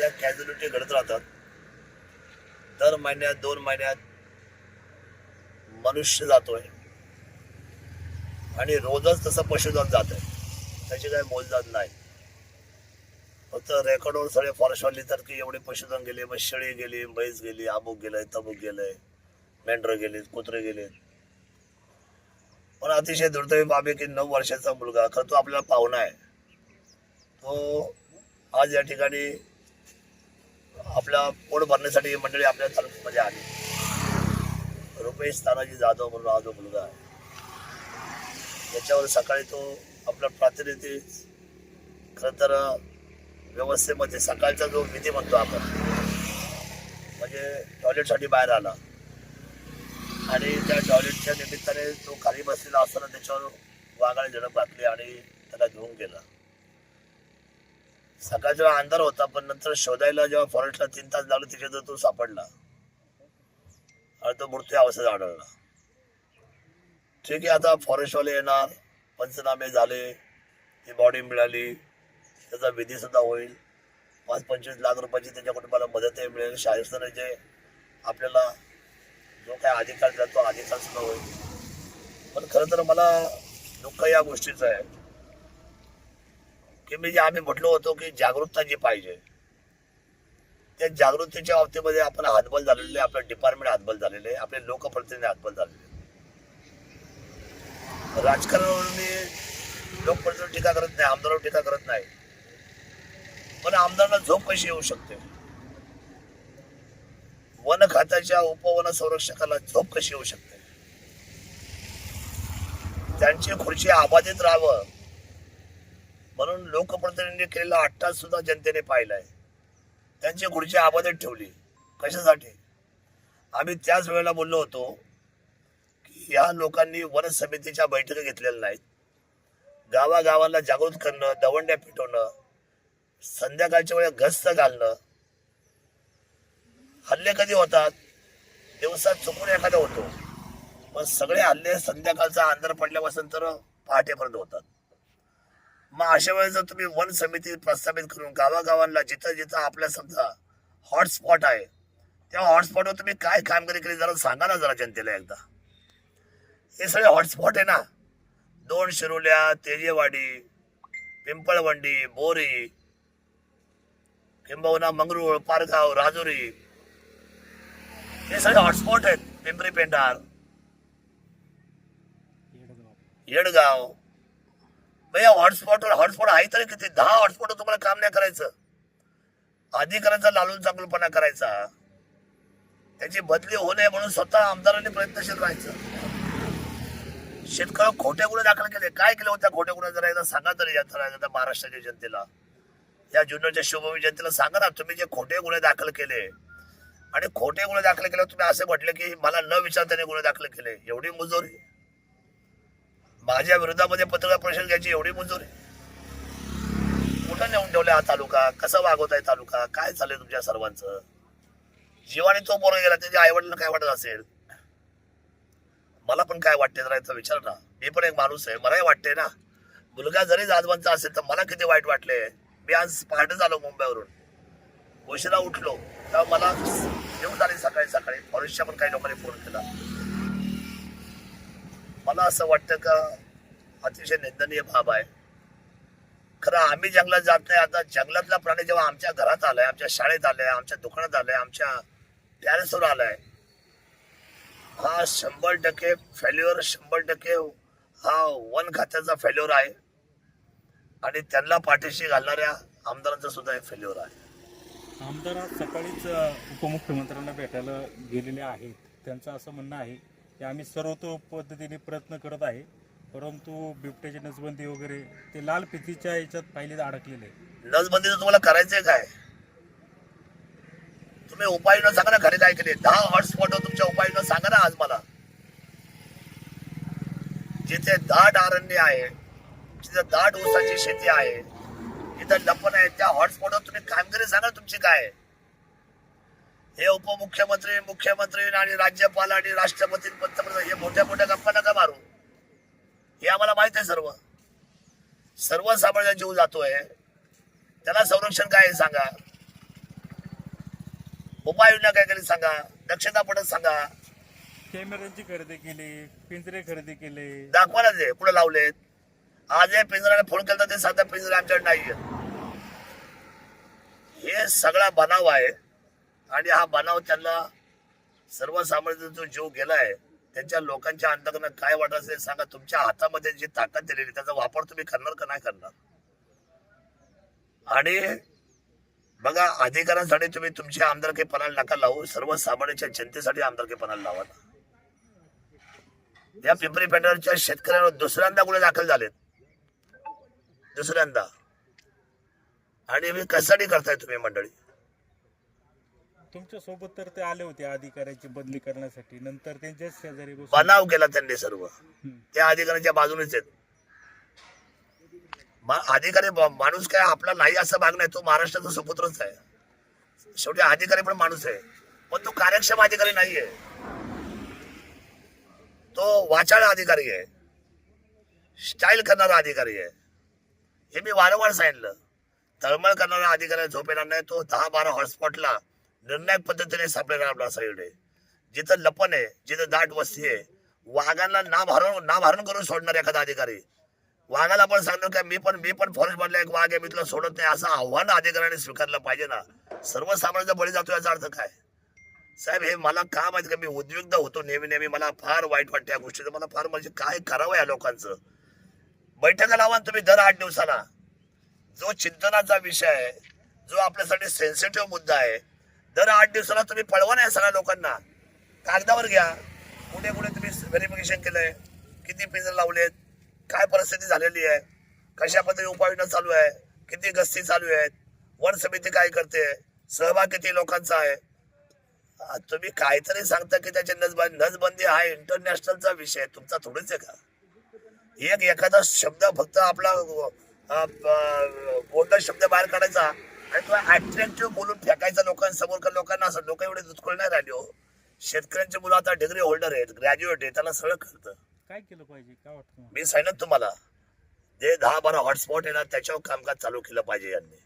या कॅज्युलिटी घडत राहतात. दर महिन्यात दोन महिन्यात मनुष्य जातोय. आणि रोजच तसं पशुधन जात आहे त्याची काही मोजदाद नाही. फक्त रेकॉर्डवर सगळे फॉरेस्टवाले तर की एवढे पशुधन गेले मग शेळी गेली म्हैस गेली अमुक गेलंय तमुक गेलंय मेंढरं गेलेत कुत्रे गेले. पण अतिशय दुर्दैव बाब आहे की नऊ वर्षाचा मुलगा खरं तो आपल्याला पाहुणा आहे. तो आज या ठिकाणी आपला पोट भरण्यासाठी ही मंडळी आपल्या तालुक्यामध्ये आली. रुपेश तानाजी जाधव म्हणून हा जो मुलगा आहे. त्याच्यावर सकाळी तो आपला प्रातिनिधी खरं तर व्यवस्थेमध्ये सकाळचा जो विधी म्हणतो आपण म्हणजे टॉयलेटसाठी बाहेर आला. आणि त्या टॉयलेटच्या निमित्ताने तो खाली बसलेला असताना त्याच्यावर वाघाने झडप घातली आणि त्याला घेऊन गेला. सकाळ जेव्हा अंधार होता पण नंतर शोधायला जेव्हा फॉरेस्टला तीन तास लागले तिथे तो सापडला. आणि तो मृत्यू अवस्थेत आढळला. ठीक आहे आता फॉरेस्टवाले येणार पंचनामे झाले ती बॉडी मिळाली त्याचा विधी सुद्धा होईल. पाच पंचवीस लाख रुपयाची त्याच्या कुटुंबाला मदतही मिळेल. शासनाने जे आपल्याला जो काय अधिकार दिला तो अधिकार सुद्धा होईल. पण खरं तर मला दुःख या गोष्टीचं आहे. की मी जे आम्ही म्हटलो होतो की जागरूकता जी पाहिजे त्या जागृतीच्या बाबतीमध्ये आपण हातबल झालेले आहे, आपलं डिपार्टमेंट हातबल झालेले आहे, आपले लोकप्रतिनिधी हातबल झालेले. राजकारणावर मी लोकप्रतिनिधी टीका करत नाही आमदारावर टीका करत नाही. पण आमदारांना झोप कशी येऊ शकते? वन खात्याच्या उपवन संरक्षकाला झोप कशी येऊ शकते? त्यांची खुर्ची आबादित राहावं. म्हणून लोकप्रतिनिधी केलेला अट्टास सुद्धा जनतेने पाहिलाय. त्यांची खुर्ची आबादित ठेवली. कशासाठी? आम्ही त्याच वेळेला बोललो होतो की या लोकांनी वन समितीच्या बैठका घेतलेल्या नाहीत. गावागावाला जागृत करणं दवंड्या पिटवणं संध्याकाळच्या वेळेला गस्त घालणं. हल्ले कधी होतात? दिवसात चुकून एखादा होतो. पण सगळे हल्ले संध्याकाळचा अंधार पडल्यापासून तर पहाटेपर्यंत होतात. मग अशा वेळेस जर तुम्ही वन समिती प्रस्थापित करून गावागावांना जिथं जिथं आपल्या समजा हॉटस्पॉट आहे त्या हॉटस्पॉटवर तुम्ही काय कामगिरी केली जरा सांगा ना जरा जनतेला एकदा. हे सगळे हॉटस्पॉट आहे ना. दोन शिरोल्या तेजेवाडी पिंपळवंडी बोरी किंबहुना मंगरूळ पारगाव राजुरी. हे सगळे हॉटस्पॉट आहेत. पिंपरी पेंढार येडगाव. या हॉटस्पॉटवर हॉटस्पॉट आहे तरी किती? दहा हॉटस्पॉटवर तुम्हाला काम नाही करायचं. अधिकाऱ्यांचा लालून चांगलपणा करायचा. त्याची बदली होऊ नये म्हणून स्वतः आमदारांनी प्रयत्नशील राहायचं. शेतकरी खोटे गुन्हे दाखल केले. काय केले होत्या खोटे गुन्हे? जरा एकदा सांगा तरी या एकदा महाराष्ट्राच्या जनतेला. या जुन्नरच्या शिवभूमी जनतेला सांगा ना तुम्ही जे खोटे गुन्हे दाखल केले. आणि खोटे गुन्हे दाखल केले तुम्ही असे म्हटले की मला न विचारताने गुन्हे दाखल केले. एवढी मुजोरी. माझ्या विरोधामध्ये पत्रकार परिषद घ्यायची एवढी मंजुरी कुठं नेऊन ठेवले हा तालुका? कसं वागवताय तालुका? काय चाललंय तुमच्या सर्वांचं? जीवाने तो पोरं गेला त्याच्या आईवडिलांना काय वाटत असेल? मला पण काय वाटते जरा याचा विचार ना. मी पण एक माणूस आहे. मलाही वाटते ना. मुलगा जरी जाधवांचा असेल तर मला किती वाईट वाटले मी आज पहाटे आलो मुंबईवरून. उशिरा उठलो. तेव्हा मला येऊन आली सकाळी सकाळी. फॉरेस्टच्या पण काही लोकांनी फोन केला. मला असं वाटतं का अतिशय निंदनीय बाब आहे. खरं आम्ही जंगलात जात नाही. आता जंगलातला प्राणी जेव्हा आमच्या घरात आलाय आमच्या शाळेत आलाय आमच्या दुकानात आलाय आमच्या टॅरेसवर आलाय हा शंभर टक्के फेल्युअर शंभर टक्के हा वन खात्याचा फेल्युअर आहे. आणि त्यांना पाठीशी घालणाऱ्या आमदारांचा सुद्धा हे फेल्युअर आहे. आमदार आज सकाळीच उपमुख्यमंत्र्यांना भेटायला गेलेले आहेत. त्यांचं असं म्हणणं आहे हे आम्ही सर्वतो पद्धतीने प्रयत्न करत आहे परंतु बिबट्याची नसबंदी वगैरे ते लाल फितीच्या याच्यात पाहिले अडकलेले आहे. नसबंदीचं तुम्हाला करायचंय काय तुम्ही उपाययोजना सांगा ना घरी काय केले दहा हॉटस्पॉट तुमच्या उपाययोजना सांगा ना आज मला जिथे दाट अरण्य आहे जिथे दाट ऊसाची शेती आहे जिथे लपण आहे त्या हॉटस्पॉटवर तुम्ही कामगिरी सांगा तुमची काय आहे. हे उपमुख्यमंत्री मुख्यमंत्री आणि राज्यपाल आणि राष्ट्रपती पंतप्रधान हे मोठ्या मोठ्या गप्पा नका मारू? हे आम्हाला माहीत आहे सर्व. सर्वसामान्य जीव जातोय. त्याला संरक्षण काय सांगा? उपाययोजना काय केली सांगा? दक्षता पडत सांगा. कॅमेऱ्यांची खरेदी केली पिंजरे खरेदी केले. दाखवा ना ते कुठे लावलेत? आज हे पिंजऱ्याला फोन केला ते सांगता पिंजरे आमच्याकडे नाहीये हे सगळा बनाव आहे. आणि हा बनाव त्यांना सर्वसामान्य जो जीव गेलाय त्यांच्या लोकांच्या अंतकरणात काय वाटत असेल सांगा. तुमच्या हातामध्ये जी ताकद दिलेली त्याचा वापर तुम्ही करणार का नाही करणार? आणि बघा अधिकारांसाठी तुम्ही तुमच्या आमदारकीपणाला नका लावू सर्वसामान्यांच्या जनतेसाठी आमदारकीपणाला लावा या पिंपरी पेंढरच्या शेतकऱ्यांवर दुसऱ्यांदा गुन्हे दाखल झालेत. दुसऱ्यांदा. आणि मी कशासाठी करताय तुम्ही मंडळी? तुमच्यासोबत तर ते आले होते अधिकाऱ्याची बदली करण्यासाठी. नंतर त्यांच्याच शेजारी बसून. बनाव केला त्यांनी सर्व. हम्म. त्या अधिकाऱ्यांच्या बाजूनेच आहेत. मा- अधिकारी ब- माणूस काय आपला नाही असं भाग नाही तो महाराष्ट्राचा सुपुत्रच आहे. शेवटी अधिकारी पण माणूस आहे. पण तो कार्यक्षम अधिकारी नाहीये. तो वाचाळ अधिकारी आहे. स्टाईल करणारा अधिकारी आहे. हे मी वारंवार सांगितलं. तळमळ करणारा अधिकारी झोपेला नाही तो दहा बारा हॉटस्पॉटला निर्णायक पद्धतीने सापडेला आपला सगळीकडे. जिथं लपन आहे जिथं दाट वस्ती आहे वाघांना नाम हरण नाम हरण करून सोडणार एखादा अधिकारी. वाघाला पण सांगतो की मी पण मी पण फॉरेस्ट मधला एक वाघ आहे मी तुला सोडत नाही. असं आव्हान अधिकाऱ्याने स्वीकारलं पाहिजे ना. सर्वसामान्यांचा बळी जातो याचा अर्थ काय? साहेब हे मला का माहिती का? मी उद्विग्न होतो नेहमी नेहमी. मला फार वाईट वाटतं या गोष्टीचं. मला फार म्हणजे काय करावं या लोकांचं? बैठका लावा तुम्ही दर आठ दिवसाला. जो चिंतनाचा विषय आहे जो आपल्यासाठी सेन्सिटिव्ह मुद्दा आहे दर आठ दिवसाला तुम्ही पळवा नाही सगळ्या लोकांना. कागदावर घ्या. कुठे कुठे तुम्ही व्हेरिफिकेशन केलंय? किती पिंजर लावलेत? काय परिस्थिती झालेली आहे? कशा पद्धती उपाययोजना चालू आहे? किती गस्ती चालू आहेत? वन समिती काय करते? सहभाग किती लोकांचा आहे? तुम्ही काहीतरी सांगता की त्याची नसबंदी नसबंदी हा इंटरनॅशनलचा विषय तुमचा थोडीच आहे का? एक एखादा शब्द फक्त आपला बोलता शब्द बाहेर काढायचा. तो अट्रॅक्टिव्ह बोलून फेकायचा लोकांसमोर का लोकांना असं लोक एवढे दुष्कळ नाही राहिले हो. शेतकऱ्यांची मुलं आता डिग्री होल्डर आहेत ग्रॅज्युएट आहेत त्यांना सगळं कळतं. काय केलं पाहिजे? काय वाटतं? मी सांगितलं तुम्हाला जे दहा बारा हॉटस्पॉट आहे ना त्याच्यावर कामकाज चालू केलं पाहिजे यांनी.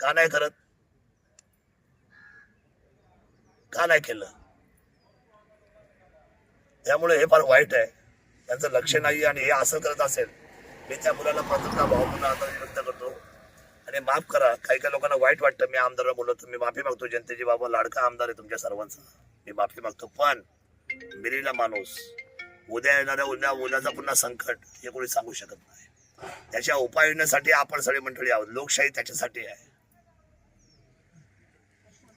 का नाही करत? का नाही केलं? त्यामुळे हे फार वाईट आहे. त्यांचं लक्ष नाही आणि हे असं करत असेल मी त्या मुलाला पात्रता भावपूर्ण आता व्यक्त करतो. आणि माफ करा. काही काही लोकांना वाईट वाटतं. मी आमदारला बोललो तर मी माफी मागतो. जनतेची बाबा लाडका आमदार आहे तुमच्या सर्वांचा. मी माफी मागतो. पण मिरीला माणूस उद्या येणाऱ्या उद्या उद्याचा पुन्हा संकट हे कोणी सांगू शकत नाही. त्याच्या उपाययोजनेसाठी आपण सगळी मंडळी आहोत. लोकशाही त्याच्यासाठी आहे.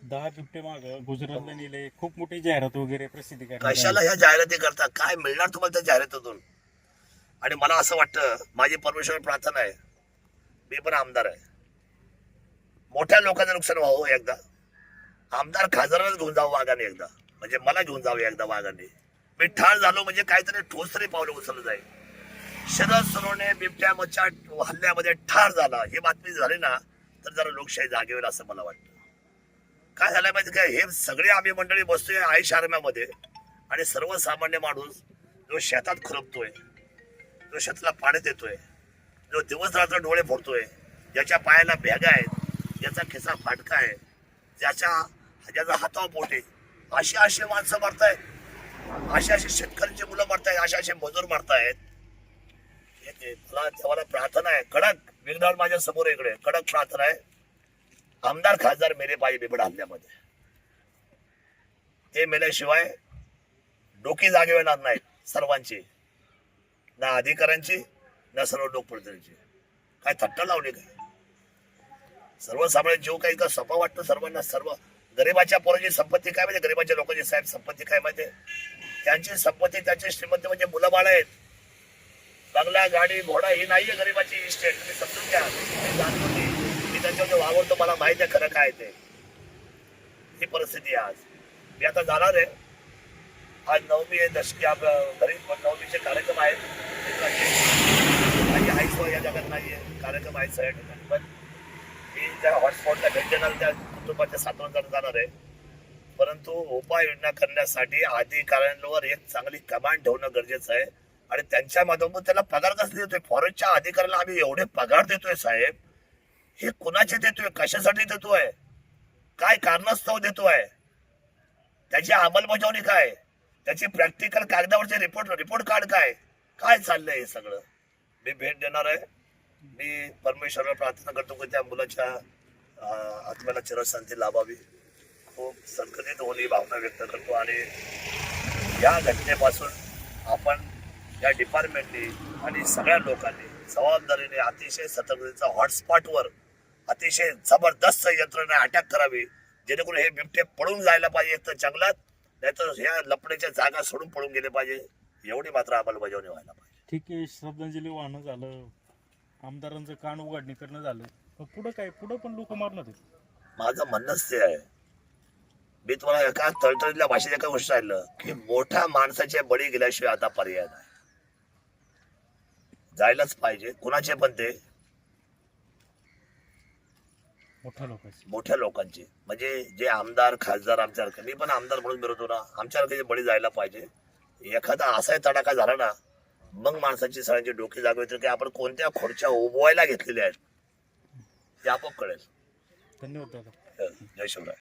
दहा बिबटे माग. गुजरातला नेले. खूप मोठी जाहिरात वगैरे प्रसिद्धी कशाला ह्या जाहिराती करता? काय मिळणार तुम्हाला त्या जाहिरातीतून? आणि मला असं वाटतं माझी परमेश्वर प्रार्थना आहे. मी पण आमदार आहे. मोठ्या लोकांचं नुकसान व्हावं एकदा. आमदार खासदारालाच घेऊन जावं वाघाने एकदा. म्हणजे मला घेऊन जावं एकदा वाघाने. मी ठार झालो म्हणजे काहीतरी ठोस तरी पावलं उचललं जाईल. शरद सरोने बिबट्या मच्छा हल्ल्यामध्ये ठार झाला. ही बातमी झाली ना तर जरा लोकशाही जागे होईल असं मला वाटतं. काय झालं माहिती काय हे सगळे आम्ही मंडळी बसतोय आयुष आरम्यामध्ये आणि सर्वसामान्य माणूस जो शेतात खुरपतोय जो शेताला पाणी देतोय जो दिवस रात्र डोळे फोडतोय ज्याच्या पायाला भेगा आहेत ज्याचा खिसा फाटका आहे. ज्याच्या ज्याचा हातावर पोटे अशी अशी माणसं मारतायत. अशी अशी शेतकऱ्यांची मुलं मारतायत. असे असे मजूर मारतायत. ते मला देवाला प्रार्थना आहे. कडक विघ्नावर माझ्यासमोर इकडे. कडक प्रार्थना आहे. आमदार खासदार मेरे पाहिजे बिबड हल्ल्यामध्ये. ते मेल्याशिवाय डोकी जागे येणार नाहीत सर्वांची. ना अधिकाऱ्यांची ना सर्व लोकप्रतिनिधींची. काय थट्टा लावली काय? सर्वसामान्य जीव काही का सोपा वाटतं सर्वांना सर्व गरिबाच्या पोराची संपत्ती काय माहिती? गरिबाच्या लोकांची साहेब संपत्ती काय माहिती? त्यांची संपत्ती त्यांचे श्रीमंत म्हणजे मुलं बाळ आहेत. बंगला गाडी घोडा ही नाहीये गरिबाची इस्टेट. तुम्ही समजून घ्या. मी जाणतो मी त्यांच्यावर वावरतो मला माहिती आहे खरं काय ते. ही परिस्थिती आहे आज. मी आता जाणार आहे. आज नवमी आहे दशमी घरी नवमीचे कार्यक्रम आहेत. माझी आईच या जगात नाही आहे कार्यक्रम आहेत सगळ्या ठिकाणी पण त्या हॉटस्पॉटला भेट देणार त्या कुटुंबाच्या सातवण जाणार आहे. परंतु उपाययोजना करण्यासाठी अधिकाऱ्यांवर एक चांगली कमांड ठेवणं गरजेचं आहे. आणि त्यांच्या माध्यमातून त्याला पगार कसा देतोय? फॉरेस्टच्या अधिकाऱ्याला आम्ही एवढे पगार देतोय साहेब. हे कुणाचे देतोय? कशासाठी देतोय? काय कारणास्तव देतोय? त्याची अंमलबजावणी काय? त्याची प्रॅक्टिकल कागदावरचे रिपोर्ट रिपोर्ट कार्ड काय? काय चाललंय हे सगळं? मी भेट देणार आहे. मी परमेश्वराला प्रार्थना करतो की त्या मुलाच्या आत्म्याला चिरशांती लाभावी. खूप संकलित होऊन ही भावना व्यक्त करतो आणि या घटनेपासून आपण या डिपार्टमेंटनी आणि सगळ्या लोकांनी जबाबदारीने अतिशय सतर्कतेचा हॉटस्पॉटवर अतिशय जबरदस्त यंत्रणा अटॅक करावी जेणेकरून हे बिबटे पळून जायला पाहिजे तर जंगलात नाहीतर ह्या लपण्याच्या जागा सोडून पळून गेले पाहिजे. एवढी मात्र अंमलबजावणी व्हायला पाहिजे. ठीक आहे श्रद्धांजली वाहन झालं. आमदारांचं कान उघडणी करणं झालं. पण पुढं काय? पुढं पण लोक मारणार आहेत. माझं म्हणणंच ते आहे. मी तुम्हाला एका तळतळीतल्या भाषेत एका गोष्ट सांगितलं की मोठ्या माणसाचे बळी गेल्याशिवाय आता पर्याय नाही. जायलाच पाहिजे. कुणाचे पण ते? मोठ्या लोकांची. मोठ्या लोकांचे. म्हणजे जे आमदार खासदार आमच्यासारखे. मी पण आमदार म्हणून मिळवतो ना. आमच्यासारखे बळी जायला पाहिजे. एखादा असाही तडाखा झाला ना मग माणसाची सगळ्यांची डोकी जागवी येते की आपण कोणत्या खुर्च्या उभवायला घेतलेल्या आहेत. ते आपोआप कळेल. धन्यवाद दादा. जय शिवराय.